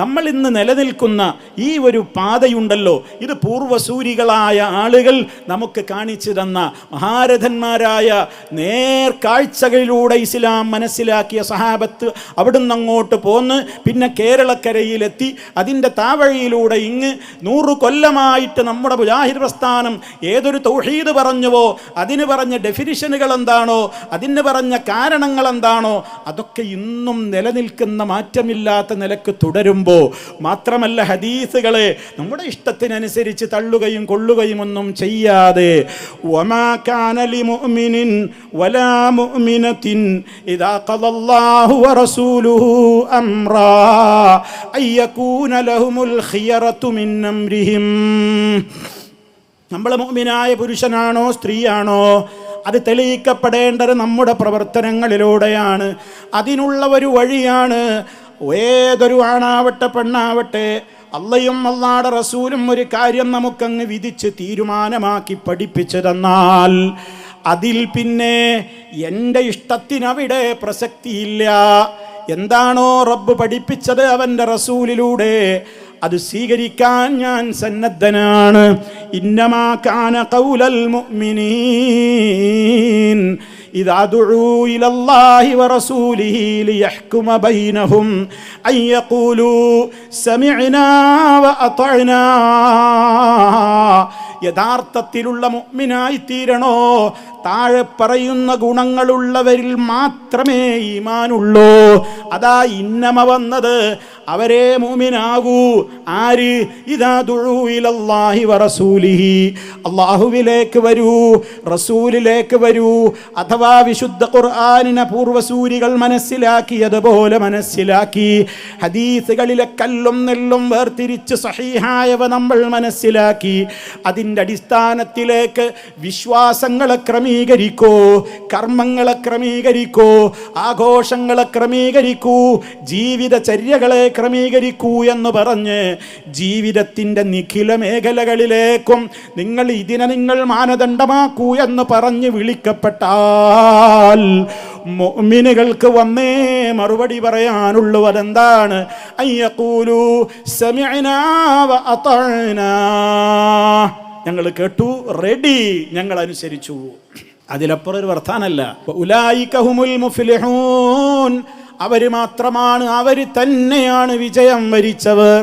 നമ്മൾ ഇന്ന് നിലനിൽക്കുന്ന ഈ ഒരു പാതയുണ്ടല്ലോ. ഇത് പൂർവസൂരികളായ ആളുകൾ നമുക്ക് കാണിച്ചു തന്ന മഹാരഥന്മാരായ നേർക്കാഴ്ചകളിലൂടെ ഇസ്ലാം മനസ്സിലാക്കിയ സഹാബത്ത് അവിടുന്ന് അങ്ങോട്ട് പോന്ന് പിന്നെ കേരളക്കരയിലെത്തി. അതിന്റെ താവഴിയിലൂടെ ഇങ്ങ് നൂറു കൊല്ലമായിട്ട് നമ്മുടെ മുജാഹിദ് പ്രസ്ഥാനം ഏതൊരു തൗഹീദ് പറഞ്ഞുവോ അതിന് പറഞ്ഞ ഡെഫിനിഷനുകൾ എന്താണോ അതിന് പറഞ്ഞ കാരണങ്ങൾ എന്താണോ അതൊക്കെ ഇന്നും നിലനിൽക്കുന്ന മാറ്റമില്ലാത്ത നിലയ്ക്ക് തുടരുമ്പോൾ മാത്രമല്ല ഹദീസുകളെ നമ്മുടെ ഇഷ്ടത്തിനനുസരിച്ച് തള്ളുകയും കൊള്ളുകയും ഒന്നും ചെയ്യാതെ നമ്മൾ മുഅ്മിനായ പുരുഷനാണോ സ്ത്രീയാണോ അത് തെളിയിക്കപ്പെടേണ്ടത് നമ്മുടെ പ്രവർത്തനങ്ങളിലൂടെയാണ്. അതിനുള്ള ഒരു വഴിയാണ് ഏതൊരു ആണാവട്ടെ പെണ്ണാവട്ടെ അള്ളയും അള്ളാടെ റസൂലും ഒരു കാര്യം നമുക്കങ്ങ് വിധിച്ച് തീരുമാനമാക്കി പഠിപ്പിച്ചു തന്നാൽ അതിൽ പിന്നെ എന്റെ ഇഷ്ടത്തിനവിടെ പ്രസക്തിയില്ല. എന്താണോ റബ്ബ് പഠിപ്പിച്ചത് അവന്റെ റസൂലിലൂടെ അത് സ്വീകരിക്കാൻ ഞാൻ സന്നദ്ധനാണ്. ഇന്നമാ കാന ഖൗലൽ മുഅ്മിനീൻ. إذا دعوا إلى الله ورسوله ليحكم بينهم أن يقولوا سمعنا وأطعنا യഥാർത്ഥത്തിലുള്ള മുഅ്മിനായി തീരണോ താഴെ പറയുന്ന ഗുണങ്ങളുള്ളവരിൽ മാത്രമേ ഈമാനുള്ളൂ അതാ ഇന്നമ വന്നത് അവരെ മൂമിനാകൂ. ആര്? ഇതാ ദുഴൂയിലല്ലാഹി വറസൂലിഹി. അള്ളാഹുവിലേക്ക് വരൂ റസൂലിലേക്ക് വരൂ. അഥവാ വിശുദ്ധ ഖുർആാനിനെ പൂർവസൂരികൾ മനസ്സിലാക്കിയതുപോലെ മനസ്സിലാക്കി. ഹദീസുകളിലെ കല്ലും നെല്ലും വേർതിരിച്ച് സഹിഹായവ നമ്മൾ മനസ്സിലാക്കി. അതിന്റെ അടിസ്ഥാനത്തിലേക്ക് വിശ്വാസങ്ങളെ ക്രമീകരിക്കോ കർമ്മങ്ങളെ ക്രമീകരിക്കോ ആഘോഷങ്ങളെ ക്രമീകരിക്കൂ ജീവിതചര്യകളെ ക്രമീകരിക്കൂ എന്ന് പറഞ്ഞ് ജീവിതത്തിന്റെ നിഖില മേഖലകളിലേക്കും നിങ്ങൾ ഇതിനെ നിങ്ങൾ മാനദണ്ഡമാക്കൂ എന്ന് പറഞ്ഞ് വിളിക്കപ്പെട്ടാൽ മുഅ്മിനുകൾക്ക് വന്നേ മറുപടി പറയാനുള്ളൂ. അതെന്താണ്? അയ്യക്കൂലു ഞങ്ങൾ കേട്ടു റെഡി ഞങ്ങൾ അനുസരിച്ചു. അതിലപ്പുറം ഒരു വർത്താനല്ല. ഉലായിക്കഹുമുൽ മുഫ്ലിഹൂൻ. അവർ മാത്രമാണ് അവർ തന്നെയാണ് വിജയം വരിച്ചവർ.